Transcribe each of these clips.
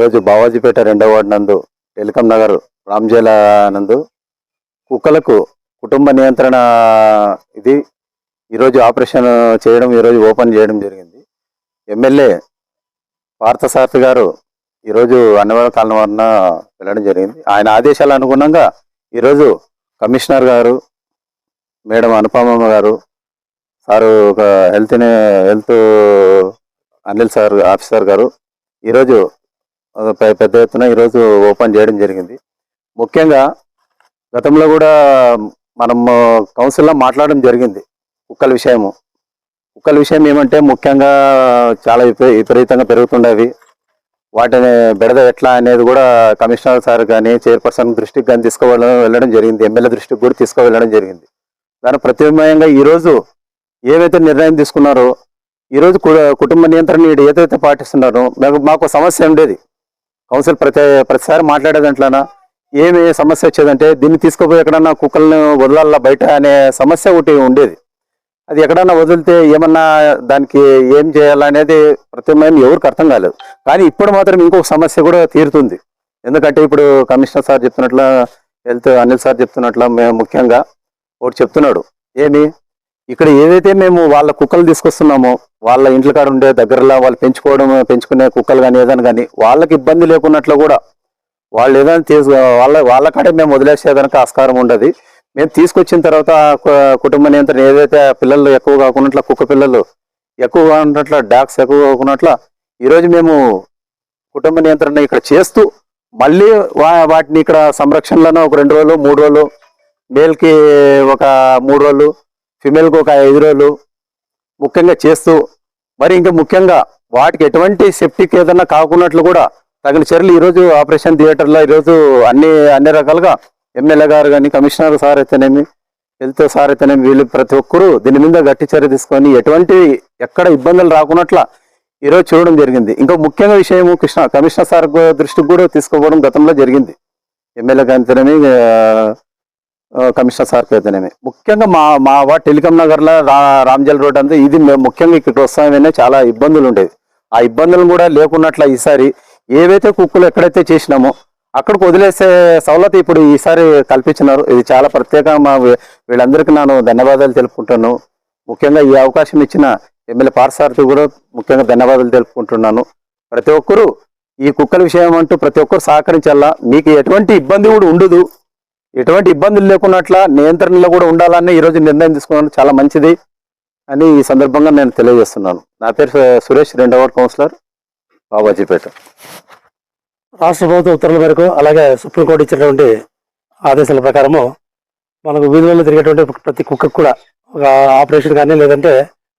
ఈరోజు బావాజీపేట రెండవ వార్డు నందు టెలికాం నగర్ రామ్జేల నందు కుక్కలకు కుటుంబ నియంత్రణ ఇది. ఈరోజు ఆపరేషన్ చేయడం ఈరోజు ఓపెన్ చేయడం జరిగింది. ఎమ్మెల్యే పార్థసారథి గారు ఈరోజు అన్నవరం కాలం వలన వెళ్ళడం జరిగింది. ఆయన ఆదేశాల అనుగుణంగా ఈరోజు కమిషనర్ గారు మేడం అనుపమమ్మ గారు సారు ఒక health health Anil sir officer గారు ఈరోజు పెద్ద ఎత్తున ఈరోజు ఓపెన్ చేయడం జరిగింది. ముఖ్యంగా గతంలో కూడా మనం కౌన్సిల్లో మాట్లాడడం జరిగింది కుక్కల విషయము. కుక్కల విషయం ఏమంటే ముఖ్యంగా చాలా విపరీతంగా పెరుగుతుండేవి. వాటిని బెడద ఎట్లా అనేది కూడా కమిషనర్ సార్ కానీ చైర్పర్సన్ దృష్టికి కానీ తీసుకువెళ్ళడం వెళ్ళడం జరిగింది. ఎమ్మెల్యే దృష్టికి కూడా తీసుకువెళ్ళడం జరిగింది. దాని ప్రత్యామ్నాయంగా ఈరోజు ఏవైతే నిర్ణయం తీసుకున్నారో ఈరోజు కుటుంబ నియంత్రణ ఏదైతే పాటిస్తున్నారో మాకు మాకు సమస్య ఉండేది. కౌన్సిల్ ప్రతి ప్రతిసారి మాట్లాడే దాంట్లోనా ఏమి సమస్య వచ్చేదంటే దీన్ని తీసుకుపోయి ఎక్కడన్నా కుక్కలను వదలాల బయట అనే సమస్య ఒకటి ఉండేది. అది ఎక్కడన్నా వదిలితే ఏమన్నా దానికి ఏం చేయాలనేది ప్రత్యామ్నాయం ఎవరికి అర్థం కాలేదు. కానీ ఇప్పుడు మాత్రం ఇంకొక సమస్య కూడా తీరుతుంది. ఎందుకంటే ఇప్పుడు కమిషనర్ సార్ చెప్తున్నట్ల హెల్త్ అనిల్ సార్ చెప్తున్నట్ల మేము ముఖ్యంగా ఒకటి చెప్తున్నాడు. ఏమి? ఇక్కడ ఏదైతే మేము వాళ్ళ కుక్కలు తీసుకొస్తున్నామో వాళ్ళ ఇంట్ల కాడ ఉండే దగ్గరలో వాళ్ళు పెంచుకోవడం పెంచుకునే కుక్కలు కానీ ఏదైనా కానీ వాళ్ళకి ఇబ్బంది లేకున్నట్లు కూడా వాళ్ళు ఏదైనా తీసు వాళ్ళ వాళ్ళ కాడే మేము వదిలేసేదానికి ఆస్కారం ఉండదు. మేము తీసుకొచ్చిన తర్వాత కుటుంబ నియంత్రణ ఏదైతే పిల్లలు ఎక్కువ కాకున్నట్ల కుక్క పిల్లలు ఎక్కువగా ఉన్నట్ల డాగ్స్ ఎక్కువ కాకున్నట్ల ఈరోజు మేము కుటుంబ నియంత్రణ ఇక్కడ చేస్తూ మళ్ళీ వా- వాటిని ఇక్కడ సంరక్షణలోనే ఒక రెండు రోజులు మూడు రోజులు మేల్కి ఒక మూడు రోజులు ఫిమేల్కి ఒక ఐదు రోజులు ముఖ్యంగా చేస్తూ మరి ఇంకా ముఖ్యంగా వాటికి ఎటువంటి సెప్టిక్ ఏదన్నా కాకున్నట్లు కూడా తగిన చర్యలు ఈరోజు ఆపరేషన్ థియేటర్లో ఈరోజు అన్ని అన్ని రకాలుగా ఎమ్మెల్యే గారు కానీ కమిషనర్ సార్ అయితేనేమి హెల్త్ సార్ అయితేనేమి వీళ్ళు ప్రతి ఒక్కరూ దీని మీద గట్టి చర్య తీసుకొని ఎటువంటి ఎక్కడ ఇబ్బందులు రాకున్నట్ల ఈరోజు చూడడం జరిగింది. ఇంకా ముఖ్యంగా విషయం కృష్ణ కమిషనర్ సార్ దృష్టికి కూడా తీసుకోవడం గతంలో జరిగింది. ఎమ్మెల్యే అయితేనేమి కమిషనర్ సార్కి అయితేనేమి ముఖ్యంగా మా మా వా టెలికాం నగర్లో రా రామ్జల్ రోడ్ అంతా ఇది మేము ముఖ్యంగా ఇక్కడికి వస్తామనే చాలా ఇబ్బందులు ఉండేవి. ఆ ఇబ్బందులు కూడా లేకున్నట్ల ఈసారి ఏవైతే కుక్కలు ఎక్కడైతే చేసినామో అక్కడికి వదిలేసే సవలత ఇప్పుడు ఈసారి కల్పించినారు. ఇది చాలా ప్రత్యేకంగా వీళ్ళందరికీ నేను ధన్యవాదాలు తెలుపుకుంటాను ముఖ్యంగా ఈ అవకాశం ఇచ్చిన ఎమ్మెల్యే పార్సారథి కూడా ముఖ్యంగా ధన్యవాదాలు తెలుపుకుంటున్నాను. ప్రతి ఒక్కరూ ఈ కుక్కల విషయం అంటూ ప్రతి ఒక్కరు సహకరించాలా? మీకు ఎటువంటి ఇబ్బంది కూడా ఉండదు. ఎటువంటి ఇబ్బందులు లేకున్నట్ల నియంత్రణలో కూడా ఉండాలని ఈరోజు నిర్ణయం తీసుకున్నాను చాలా మంచిది అని ఈ సందర్భంగా నేను తెలియజేస్తున్నాను. నా పేరు సురేష్ రెండవ వార్డ్ కౌన్సిలర్ బాబాజీపేట. రాష్ట్ర ప్రభుత్వ ఉత్తర్వుల మేరకు అలాగే సుప్రీంకోర్టు ఇచ్చినటువంటి ఆదేశాల ప్రకారము మనకు వీధులలో తిరిగేటువంటి ప్రతి కుక్కకు కూడా ఒక ఆపరేషన్ కానీ లేదంటే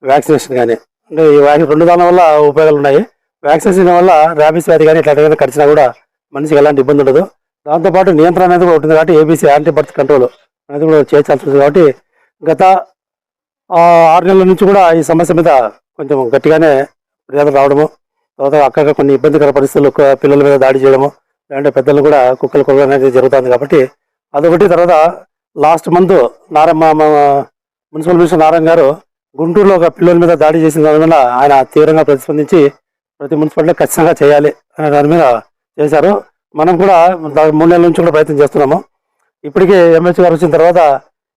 వ్యాక్సినేషన్ కానీ. అంటే ఈ వ్యాక్సిన్ రెండు దాని వల్ల ఉపయోగాలు ఉన్నాయి. వ్యాక్సినేషన్ వల్ల ర్యాబీస్ వ్యాధి కానీ ఇట్లా ఏదైనా కడిచినా కూడా మనిషికి ఎలాంటి ఇబ్బంది ఉండదు. దాంతోపాటు నియంత్రణ అనేది కూడా ఉంటుంది కాబట్టి ఏబీసీ యాంటీ బర్త్ కంట్రోల్ అనేది కూడా చేయాల్సి ఉంటుంది కాబట్టి గత ఆరు నెలల నుంచి కూడా ఈ సమస్య మీద కొంచెం గట్టిగానే ఫిర్యాదులు రావడము తర్వాత అక్కడ కొన్ని ఇబ్బందికర పరిస్థితులు పిల్లల మీద దాడి చేయడము లేదంటే పెద్దలు కూడా కుక్కలు కొలవడం అనేది జరుగుతుంది కాబట్టి అదొకటి. తర్వాత లాస్ట్ మంత్ నారమ్మ మున్సిపల్ మినిస్టర్ నారాయణ గారు గుంటూరులో ఒక పిల్లల మీద దాడి చేసిన దాని మీద ఆయన తీవ్రంగా ప్రతిస్పందించి ప్రతి మున్సిపాలిటీ ఖచ్చితంగా చేయాలి అనే దాని మీద చేశారు. మనం కూడా మూడు నెలల నుంచి కూడా ప్రయత్నం చేస్తున్నాము. ఇప్పటికే ఎంఎస్ గారు వచ్చిన తర్వాత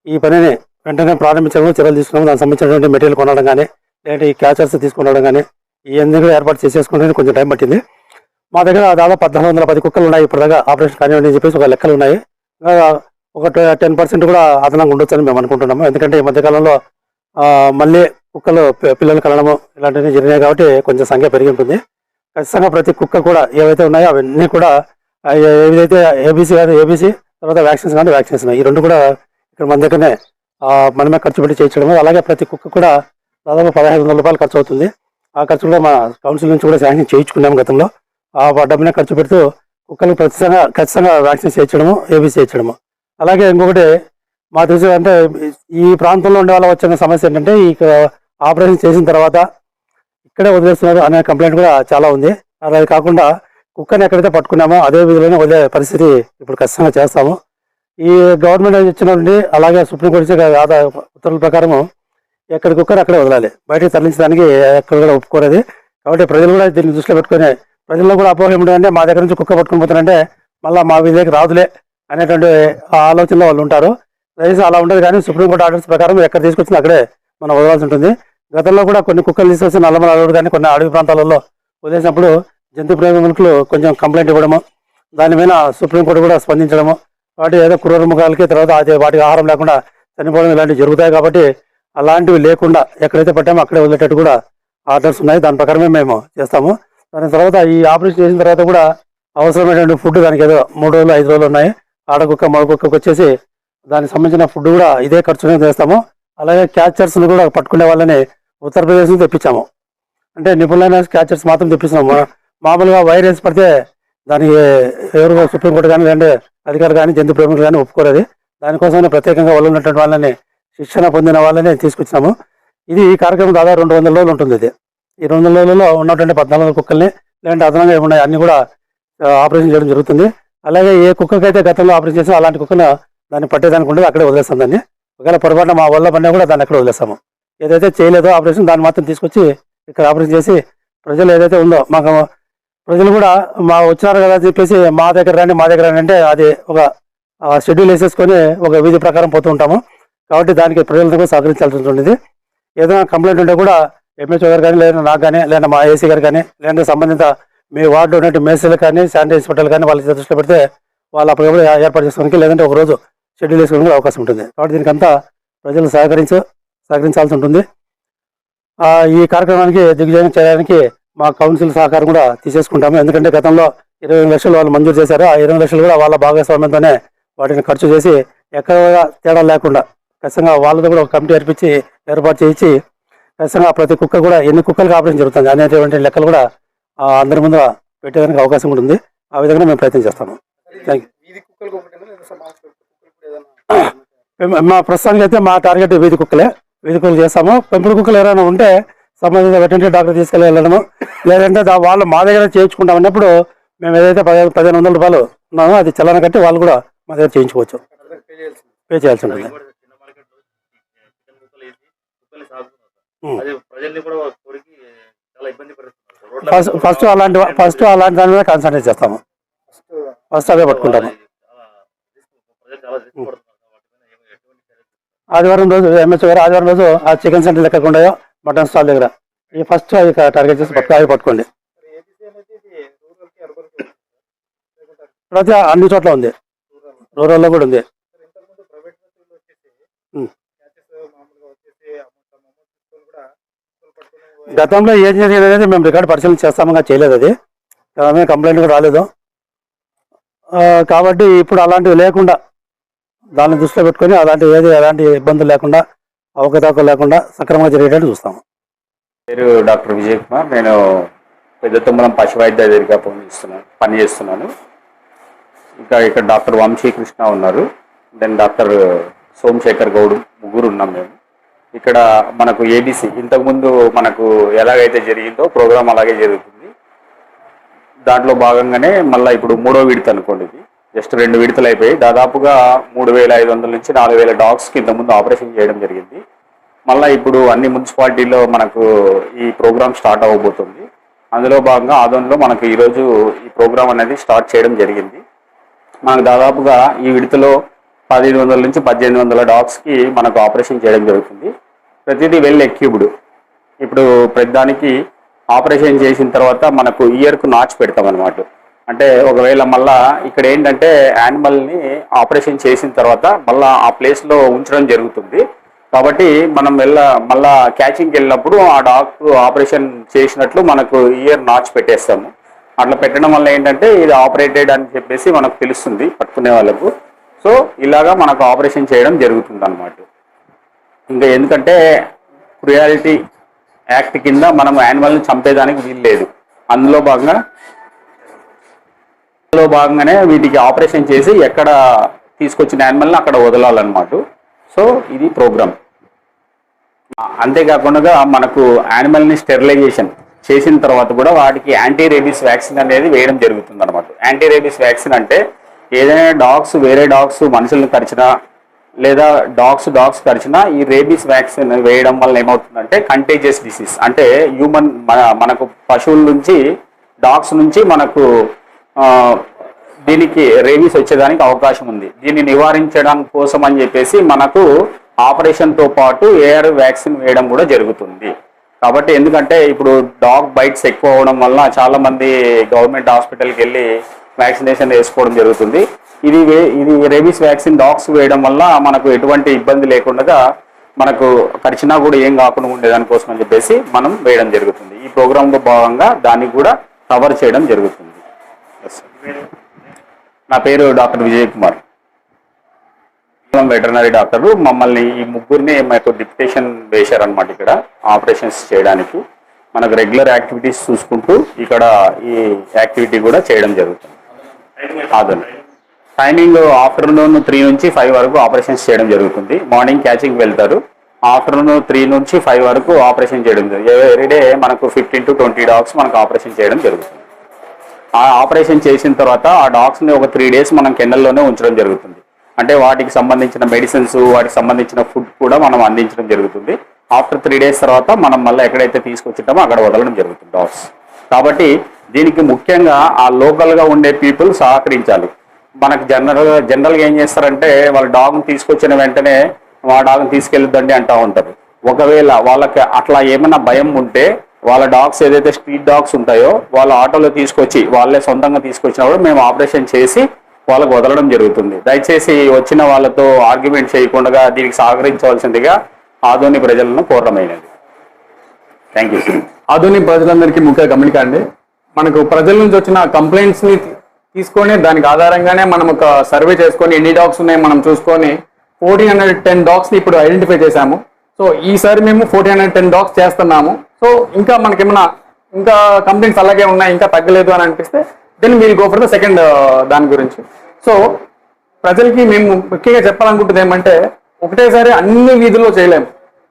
ఈ పనిని వెంటనే ప్రారంభించడం చర్యలు తీసుకున్నాము. దానికి సంబంధించినటువంటి మెటీరియల్ కొనడం కానీ లేదంటే ఈ క్యాచర్స్ తీసుకునడం కానీ ఇవన్నీ కూడా ఏర్పాటు చేసేసుకుంటే కొంచెం టైం పట్టింది. మా దగ్గర దాదాపు పద్నాలుగు వందల పది కుక్కలు ఉన్నాయి. ఇప్పటిదాకా ఆపరేషన్ కానివ్వండి అని చెప్పేసి ఒక లెక్కలు ఉన్నాయి. ఒక టెన్ పర్సెంట్ కూడా అదనంగా ఉండొచ్చని మేము అనుకుంటున్నాము. ఎందుకంటే ఈ మధ్యకాలంలో మళ్ళీ కుక్కలు పిల్లలు కలడము ఇలాంటివి జరిగినాయి కాబట్టి కొంచెం సంఖ్య పెరిగి ఉంటుంది. ఖచ్చితంగా ప్రతి కుక్క కూడా ఏవైతే ఉన్నాయో అవన్నీ కూడా ఏదైతే ఏబీసీ కానీ ఏబీసీ తర్వాత వ్యాక్సిన్స్ కానీ వ్యాక్సినేషన్ ఈ రెండు కూడా ఇక్కడ మన దగ్గరనే మనమే ఖర్చు పెట్టి చేయించడం అలాగే ప్రతి కుక్క కూడా దాదాపు పదహైదు వందల రూపాయలు ఖర్చు అవుతుంది. ఆ ఖర్చు కూడా మా కౌన్సిల్ నుంచి కూడా శాంక్షన్ చేయించుకున్నాము గతంలో. ఆ డబ్బునే ఖర్చు పెడుతూ కుక్కలకు ఖచ్చితంగా ఖచ్చితంగా వ్యాక్సిన్ చేయించడము ఏబీసీ చేయించడము. అలాగే ఇంకొకటి మా తెలుసు అంటే ఈ ప్రాంతంలో ఉండే వాళ్ళ వచ్చిన సమస్య ఏంటంటే ఈ ఆపరేషన్ చేసిన తర్వాత ఇక్కడే వదిలేస్తున్నారు అనే కంప్లైంట్ కూడా చాలా ఉంది. అలా కాకుండా కుక్కని ఎక్కడైతే పట్టుకున్నామో అదే విధంగా వదిలే పరిస్థితి ఇప్పుడు ఖచ్చితంగా చేస్తాము. ఈ గవర్నమెంట్ ఇచ్చిన నుండి అలాగే సుప్రీంకోర్టు ఇచ్చే ఆదా ఉత్తర్వుల ప్రకారము ఎక్కడికి కుక్కర్ అక్కడే వదలాలి. బయటకు తరలించడానికి ఎక్కడ కూడా ఒప్పుకోలేదు. కాబట్టి ప్రజలు కూడా దీన్ని దృష్టిలో పెట్టుకొని ప్రజల్లో కూడా అపోహం ఏంటంటే మా దగ్గర నుంచి కుక్క పట్టుకుని పోతారంటే మళ్ళీ మా వీధికి రాదులే అనేటువంటి ఆ ఆలోచనలో వాళ్ళు ఉంటారు. దయచేసి అలా ఉండదు కానీ సుప్రీంకోర్టు ఆర్డర్స్ ప్రకారం ఎక్కడ తీసుకొచ్చినా అక్కడే మనం వదలాల్సి ఉంటుంది. గతంలో కూడా కొన్ని కుక్కలు తీసుకొచ్చి నల్లమల అడవులు కానీ కొన్ని అడవి ప్రాంతాలలో వదిలేసినప్పుడు జంతు ప్రేమికులు కొంచెం కంప్లైంట్ ఇవ్వడము దాని మీద సుప్రీంకోర్టు కూడా స్పందించడము కాబట్టి ఏదో క్రూరముఖాలకి తర్వాత వాటికి ఆహారం లేకుండా చనిపోవడం ఇలాంటివి జరుగుతాయి కాబట్టి అలాంటివి లేకుండా ఎక్కడైతే పట్టామో అక్కడే వదిలేటట్టు కూడా ఆర్డర్స్ ఉన్నాయి. దాని ప్రకారమే మేము చేస్తాము. దాని తర్వాత ఈ ఆపరేషన్ చేసిన తర్వాత కూడా అవసరమైనటువంటి ఫుడ్ దానికి ఏదో మూడు రోజులు ఐదు రోజులు ఉన్నాయి. ఆడకుక్క మగకుక్కకు వచ్చేసి దానికి సంబంధించిన ఫుడ్ కూడా ఇదే ఖర్చునే చేస్తాము. అలాగే క్యాచర్స్ను కూడా పట్టుకునే వాళ్ళని ఉత్తరప్రదేశ్ నుంచి తెప్పించాము. అంటే నిపుణులైన క్యాచర్స్ మాత్రం తెప్పిస్తున్నాము. మామూలుగా వైరస్ పడితే దానికి ఎవరు సుప్రీంకోర్టు కానీ లేదంటే అధికారులు కానీ జంతు ప్రేమికులు కానీ ఒప్పుకోలేదు దానికోసమే ప్రత్యేకంగా వాళ్ళు ఉన్నటువంటి వాళ్ళని శిక్షణ పొందిన వాళ్ళని తీసుకొచ్చినాము. ఇది ఈ కార్యక్రమం దాదాపు రెండు వందల రోజులు ఉంటుంది ఇది. ఈ రెండు వందల రోజుల్లో ఉన్నటువంటి పద్నాలుగు కుక్కల్ని లేదంటే అదనంగా ఉన్నాయి అన్ని కూడా ఆపరేషన్ చేయడం జరుగుతుంది. అలాగే ఏ కుక్కకైతే గతంలో ఆపరేషన్ చేసినా అలాంటి కుక్కను దాన్ని పట్టేదానికి ఉండదు అక్కడే వదిలేస్తాం దాన్ని. ఒకవేళ పొరపాటున మా వల్ల పడినా కూడా దాన్ని అక్కడ వదిలేస్తాము. ఏదైతే చేయలేదో ఆపరేషన్ దాన్ని మాత్రం తీసుకొచ్చి ఇక్కడ ఆపరేషన్ చేసి ప్రజలు ఏదైతే ఉందో మాకు ప్రజలు కూడా మా వచ్చినారు కదా అని చెప్పేసి మా దగ్గర రండి మా దగ్గర రండి అంటే అది ఒక షెడ్యూల్ వేసేసుకొని ఒక విధి ప్రకారం పోతూ ఉంటాము. కాబట్టి దానికి ప్రజలతో కూడా సహకరించాల్సి ఉంటుంది ఏదైనా కంప్లైంట్ ఉంటే కూడా ఎంఎస్ఓ గారు కానీ లేదా నాకు కానీ లేదా మా ఏసీ గారు కానీ లేదంటే సంబంధిత మీ వార్డులో ఉన్నట్టు మేసీలు కానీ శానిటరీ హాస్పిటల్ కానీ వాళ్ళకి దృష్టిలో పెడితే వాళ్ళు అప్పటికప్పుడు ఏర్పాటు చేసుకోవడానికి లేదంటే ఒక రోజు షెడ్యూల్ వేసుకోవడానికి అవకాశం ఉంటుంది. కాబట్టి దీనికంతా ప్రజలు సహకరించు సహకరించాల్సి ఉంటుంది. ఈ కార్యక్రమానికి దిగ్విజయం చేయడానికి మా కౌన్సిల్ సహకారం కూడా తీసేసుకుంటాము. ఎందుకంటే గతంలో ఇరవై లక్షలు వాళ్ళు మంజూరు చేశారు. ఆ ఇరవై లక్షలు కూడా వాళ్ళ భాగస్వామ్యంతోనే వాటిని ఖర్చు చేసి ఎక్కడ కూడా తేడా లేకుండా ఖచ్చితంగా వాళ్ళతో కూడా ఒక కమిటీ ఏర్పించి ఏర్పాటు చేయించి ఖచ్చితంగా ప్రతి కుక్క కూడా ఎన్ని కుక్కలకు ఆపరేషన్ జరుగుతుంది అనేటువంటి లెక్కలు కూడా అందరి ముందు పెట్టేదానికి అవకాశం ఉంటుంది. ఆ విధంగా మేము ప్రయత్నం చేస్తాము. థ్యాంక్ యూ మా ప్రస్తుతానికి అయితే మా టార్గెట్ వీధి కుక్కలే. వీధి కుక్కలు చేస్తాము. పెంపుడు కుక్కలు ఎవరైనా ఉంటే సంబంధించిన వెటనరీ డాక్టర్ తీసుకెళ్ళి వెళ్ళడము. లేదంటే వాళ్ళు మా దగ్గర చేయించుకుంటాం అన్నప్పుడు మేము ఏదైతే పదిహేను పదిహేను వందల రూపాయలు ఉన్నామో అది చల్లన కట్టి వాళ్ళు కూడా మా దగ్గర చేయించుకోవచ్చు. పే చేయాల్సి ఉంటుంది. ఫస్ట్ ఫస్ట్ అలాంటి ఫస్ట్ అలాంటి దాని మీద కాన్సన్ట్రేట్ చేస్తాము. ఫస్ట్ అవే పట్టుకుంటాము. ఆదివారం రోజు ఎంఎస్ గారు ఆదివారం రోజు ఆ చికెన్ సెంటర్ ఎక్కడ ఉన్నాయో మటన్ స్టాల్ దగ్గర. ఈ ఫస్ట్ అవి టార్గెట్ చేసి పట్టుకు అవి పట్టుకోండి. ప్రతి అన్ని చోట్ల ఉంది. రూరల్లో కూడా ఉంది. గతంలో ఏం జరిగింది అనేది మేము రికార్డు పరిశీలన చేస్తాముగా చేయలేదు అది. మేము కంప్లైంట్ కూడా రాలేదు. కాబట్టి ఇప్పుడు అలాంటివి లేకుండా దాన్ని దృష్టిలో పెట్టుకొని అలాంటి ఏది ఎలాంటి ఇబ్బందులు లేకుండా అవకతవక లేకుండా సక్రమంగా జరిగేటట్టు చూస్తాము. పేరు డాక్టర్ విజయ్ కుమార్. నేను పెద్ద తుమ్మలం పశు వైద్య దగ్గరగా పనిచేస్తున్నాను పనిచేస్తున్నాను ఇంకా ఇక్కడ డాక్టర్ వంశీకృష్ణ ఉన్నారు. దెన్ డాక్టర్ సోమశేఖర్ గౌడ్ ముగ్గురు ఉన్నాం మేము. ఇక్కడ మనకు ఏబీసీ ఇంతకుముందు మనకు ఎలాగైతే జరిగిందో ప్రోగ్రాం అలాగే జరుగుతుంది. దాంట్లో భాగంగానే మళ్ళీ ఇప్పుడు మూడో విడత అనుకోండి ఇది. జస్ట్ రెండు విడతలు అయిపోయి దాదాపుగా మూడు వేల ఐదు వందల నుంచి నాలుగు వేల డాగ్స్కి ఇంతకుముందు ఆపరేషన్ చేయడం జరిగింది. మళ్ళీ ఇప్పుడు అన్ని మున్సిపాలిటీలో మనకు ఈ ప్రోగ్రామ్ స్టార్ట్ అవ్వబోతుంది. అందులో భాగంగా ఆదోన్లో మనకు ఈరోజు ఈ ప్రోగ్రామ్ అనేది స్టార్ట్ చేయడం జరిగింది. మనకు దాదాపుగా ఈ విడతలో పదిహేను వందల నుంచి పద్దెనిమిది వందల డాగ్స్కి మనకు ఆపరేషన్ చేయడం జరుగుతుంది. ప్రతిదీ వెల్ ఎక్యూబ్డ్ ఇప్పుడు ప్రతిదానికి ఆపరేషన్ చేసిన తర్వాత మనకు ఇయర్కు నాచ్ పెడతాం అనమాట అంటే ఒకవేళ మళ్ళా ఇక్కడ ఏంటంటే యానిమల్ని ఆపరేషన్ చేసిన తర్వాత మళ్ళా ఆ ప్లేస్లో ఉంచడం జరుగుతుంది. కాబట్టి మనం వెళ్ళ మళ్ళా క్యాచింగ్కి వెళ్ళినప్పుడు ఆ డాక్టర్ ఆపరేషన్ చేసినట్లు మనకు ఇయర్ నాచ్ పెట్టేస్తాము. అట్లా పెట్టడం వల్ల ఏంటంటే ఇది ఆపరేటెడ్ అని చెప్పేసి మనకు తెలుస్తుంది పట్టుకునే వాళ్ళకు. సో ఇలాగా మనకు ఆపరేషన్ చేయడం జరుగుతుంది అనమాట ఇంకా ఎందుకంటే క్రుయాలిటీ యాక్ట్ కింద మనం యానిమల్ని చంపేదానికి వీలు లేదు అందులో భాగంగా లో భాగంగానే వీటికి ఆపరేషన్ చేసి ఎక్కడ తీసుకొచ్చిన యానిమల్ని అక్కడ వదలాలన్నమాట. సో ఇది ప్రోగ్రామ్ అంతేకాకుండా మనకు యానిమల్ని స్టెరిలైజేషన్ చేసిన తర్వాత కూడా వాటికి యాంటీ రేబీస్ వ్యాక్సిన్ అనేది వేయడం జరుగుతుంది అనమాట యాంటీ రేబీస్ వ్యాక్సిన్ అంటే ఏదైనా డాగ్స్ వేరే డాగ్స్ మనుషులను కరిచినా లేదా డాగ్స్ డాగ్స్ కరిచినా ఈ రేబీస్ వ్యాక్సిన్ వేయడం వల్ల ఏమవుతుందంటే కంటేజియస్ డిసీజ్ అంటే హ్యూమన్ మన మనకు పశువుల నుంచి డాగ్స్ నుంచి మనకు దీనికి రేబీస్ వచ్చేదానికి అవకాశం ఉంది. దీన్ని నివారించడం కోసం అని చెప్పేసి మనకు ఆపరేషన్తో పాటు ఏఆర్ వ్యాక్సిన్ వేయడం కూడా జరుగుతుంది. కాబట్టి ఎందుకంటే ఇప్పుడు డాగ్ బైట్స్ ఎక్కువ అవడం వల్ల చాలామంది గవర్నమెంట్ హాస్పిటల్కి వెళ్ళి వ్యాక్సినేషన్ వేసుకోవడం జరుగుతుంది. ఇది వే- ఇది రేబీస్ వ్యాక్సిన్ డాగ్స్ వేయడం వల్ల మనకు ఎటువంటి ఇబ్బంది లేకుండా మనకు ఖర్చునా కూడా ఏం కాకుండా ఉండేదానికోసం అని చెప్పేసి మనం వేయడం జరుగుతుంది. ఈ ప్రోగ్రాంలో భాగంగా దాన్ని కూడా కవర్ చేయడం జరుగుతుంది. నా పేరు doctor Vijay Kumar. Veterinary doctor. మమ్మల్ని ఈ ముగ్గురిని మాకు డిప్యుటేషన్ వేశారనమాట ఇక్కడ ఆపరేషన్స్ చేయడానికి. మనకు రెగ్యులర్ యాక్టివిటీస్ చూసుకుంటూ ఇక్కడ ఈ యాక్టివిటీ కూడా చేయడం జరుగుతుంది. అదను టైమింగ్ ఆఫ్టర్నూన్ త్రీ నుంచి ఫైవ్ వరకు ఆపరేషన్స్ చేయడం జరుగుతుంది. మార్నింగ్ క్యాచింగ్ వెళ్తారు. ఆఫ్టర్నూన్ త్రీ నుంచి ఫైవ్ వరకు ఆపరేషన్ చేయడం జరుగుతుంది. ఎవ్రీడే మనకు ఫిఫ్టీన్ టు ట్వంటీ డాగ్స్ మనకు ఆపరేషన్ చేయడం జరుగుతుంది. ఆ ఆపరేషన్ చేసిన తర్వాత ఆ డాగ్స్ని ఒక త్రీ డేస్ మనం కెన్నల్లోనే ఉంచడం జరుగుతుంది. అంటే వాటికి సంబంధించిన మెడిసిన్స్ వాటికి సంబంధించిన ఫుడ్ కూడా మనం అందించడం జరుగుతుంది. ఆఫ్టర్ త్రీ డేస్ తర్వాత మనం మళ్ళీ ఎక్కడైతే తీసుకొచ్చింటామో అక్కడ వదలడం జరుగుతుంది డాగ్స్. కాబట్టి దీనికి ముఖ్యంగా ఆ లోకల్గా ఉండే పీపుల్ సహకరించాలి. మనకు జనరల్గా జనరల్గా ఏం చేస్తారంటే వాళ్ళ డాగ్ని తీసుకొచ్చిన వెంటనే మా డాగ్ని తీసుకెళ్ళొద్దండి అంటూ ఉంటారు. ఒకవేళ వాళ్ళకి అట్లా ఏమైనా భయం ఉంటే వాళ్ళ డాగ్స్ ఏదైతే స్ట్రీట్ డాగ్స్ ఉంటాయో వాళ్ళ ఆటోలో తీసుకొచ్చి వాళ్ళే సొంతంగా తీసుకొచ్చినప్పుడు మేము ఆపరేషన్ చేసి వాళ్ళకు వదలడం జరుగుతుంది. దయచేసి వచ్చిన వాళ్ళతో ఆర్గ్యుమెంట్ చేయకుండా దీనికి సహకరించవలసిందిగా ఆధోని ప్రజలను కోరమైనది థ్యాంక్ యూ ఆధోని ప్రజలందరికీ ముఖ్య గమనిక అండి. మనకు ప్రజల నుంచి వచ్చిన కంప్లైంట్స్ని తీసుకొని దానికి ఆధారంగానే మనం ఒక సర్వే చేసుకొని ఎన్ని డాగ్స్ ఉన్నాయి మనం చూసుకొని ఫోర్టీన్ హండ్రెడ్ టెన్ డాగ్స్ని ఇప్పుడు ఐడెంటిఫై చేశాము. సో ఈసారి మేము ఫోర్టీన్ హండ్రెడ్ టెన్ డాగ్స్ చేస్తున్నాము. సో ఇంకా మనకేమైనా ఇంకా కంప్లైంట్స్ అలాగే ఉన్నాయి ఇంకా తగ్గలేదు అని అనిపిస్తే then we'll go for the second దాని గురించి. సో ప్రజలకి మేము ముఖ్యంగా చెప్పాలనుకుంటుంది ఏమంటే ఒకటేసారి అన్ని వీధుల్లో చేయలేము.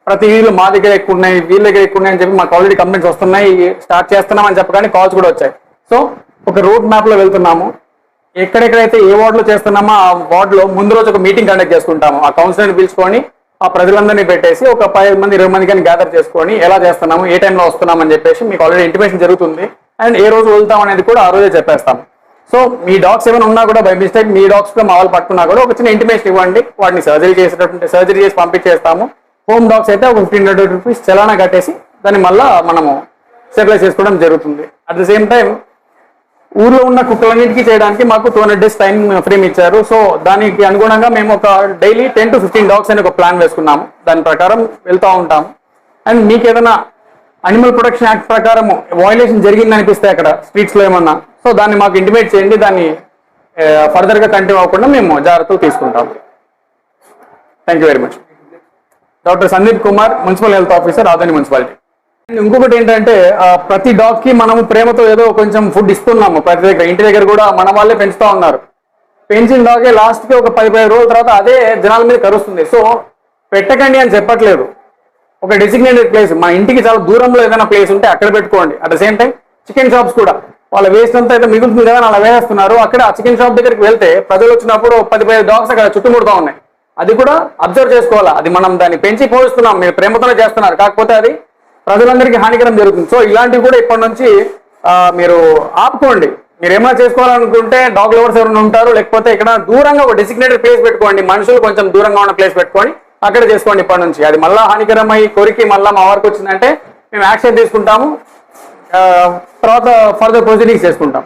ప్రతి వీధిలో మా దగ్గర ఎక్కువ ఉన్నాయి వీళ్ళ దగ్గర ఎక్కువ ఉన్నాయి అని చెప్పి మాకు ఆల్రెడీ కంప్లైంట్స్ వస్తున్నాయి స్టార్ట్ చేస్తున్నాం అని చెప్పగానే కాల్స్ కూడా వచ్చాయి. సో ఒక రోడ్ మ్యాప్లో వెళ్తున్నాము. ఎక్కడెక్కడైతే ఏ వార్డులో చేస్తున్నామో ఆ వార్డులో ముందు రోజు ఒక మీటింగ్ కండక్ట్ చేసుకుంటాము. ఆ కౌన్సిలర్ని పిలుచుకొని ఆ ప్రజలందరినీ పెట్టేసి ఒక పది మంది ఇరవై మంది కానీ గ్యాదర్ చేసుకొని ఎలా చేస్తున్నాము ఏ టైంలో వస్తున్నాం అని చెప్పేసి మీకు ఆల్రెడీ ఇంటిమేషన్ జరుగుతుంది. అండ్ ఏ రోజు వెళ్తాం అనేది కూడా ఆ రోజే చెప్పేస్తాం. సో మీ డాగ్స్ ఏమైనా ఉన్నా కూడా బై మిస్టేక్ మీ డాగ్స్ మా వాళ్ళు పట్టుకున్నా కూడా ఒక చిన్న ఇంటిమేషన్ ఇవ్వండి. వాటిని సర్జరీ చేసేటటువంటి సర్జరీ చేసి పంపించేస్తాము. హోమ్ డాగ్స్ అయితే ఒక ఫిఫ్టీన్ హండ్రెడ్ రూపీస్ చలానా కట్టేసి దాన్ని మళ్ళీ మనము స్టెబిలైజ్ చేసుకోవడం జరుగుతుంది. అట్ ద సేమ్ టైం ఊర్లో ఉన్న కుక్కలన్నిటికీ చేయడానికి మాకు two hundred days time frame ఇచ్చారు. సో దానికి అనుగుణంగా మేము ఒక daily ten to fifteen dogs అని ఒక ప్లాన్ వేసుకున్నాము. దాని ప్రకారం వెళ్తూ ఉంటాము. అండ్ మీకు ఏదైనా అనిమల్ ప్రొటెక్షన్ యాక్ట్ ప్రకారం వయలేషన్ జరిగింది అనిపిస్తే అక్కడ స్ట్రీట్స్లో ఏమన్నా సో దాన్ని మాకు ఇంటిమేట్ చేయండి. దాన్ని uh, ఫర్దర్గా కంటిన్యూ అవ్వకుండా మేము జాగ్రత్తలు తీసుకుంటాము. Thank you very much doctor Sandeep Kumar municipal health officer Adoni municipality ఇంకొకటి ఏంటంటే ప్రతి డాగ్కి మనము ప్రేమతో ఏదో కొంచెం ఫుడ్ ఇస్తున్నాము. ప్రతి దగ్గర ఇంటి దగ్గర కూడా మన వాళ్ళే పెంచుతా ఉన్నారు. పెంచిన డాగే లాస్ట్కి ఒక పది పది రోజుల తర్వాత అదే జనాల మీద కరుస్తుంది. సో పెట్టకండి అని చెప్పట్లేదు. ఒక డెసిగ్నేటెడ్ ప్లేస్ మా ఇంటికి చాలా దూరంలో ఏదైనా ప్లేస్ ఉంటే అక్కడ పెట్టుకోండి. At the same time chicken shops కూడా. వాళ్ళ వేస్ట్ అంతా అయితే మిగులుతుంది కదా అలా వేసేస్తున్నారు. అక్కడ ఆ చికెన్ షాప్ దగ్గరికి వెళ్తే ప్రజలు వచ్చినప్పుడు పది పది డాగ్స్ అక్కడ చుట్టుముడుతూ ఉన్నాయి. అది కూడా అబ్జర్వ్ చేసుకోవాలా? అది మనం దాన్ని పెంచి పోషిస్తున్నాం. మీరు ప్రేమతోనే చేస్తున్నారు. కాకపోతే అది ప్రజలందరికీ హానికరం జరుగుతుంది. సో ఇలాంటివి కూడా ఇప్పటి నుంచి మీరు ఆపుకోండి. మీరు ఏమైనా చేసుకోవాలనుకుంటే డాగ్ లవర్స్ ఎవరైనా ఉంటారు లేకపోతే ఇక్కడ దూరంగా ఒక డెసిగ్నేటెడ్ ప్లేస్ పెట్టుకోండి. మనుషులు కొంచెం దూరంగా ఉన్న ప్లేస్ పెట్టుకొని అక్కడ చేసుకోండి ఇప్పటి నుంచి. అది మళ్ళీ హానికరమై కొరికి మళ్ళీ మా వరకు వచ్చిందంటే మేము యాక్షన్ తీసుకుంటాము. తర్వాత ఫర్దర్ ప్రొసీడింగ్స్ చేసుకుంటాం.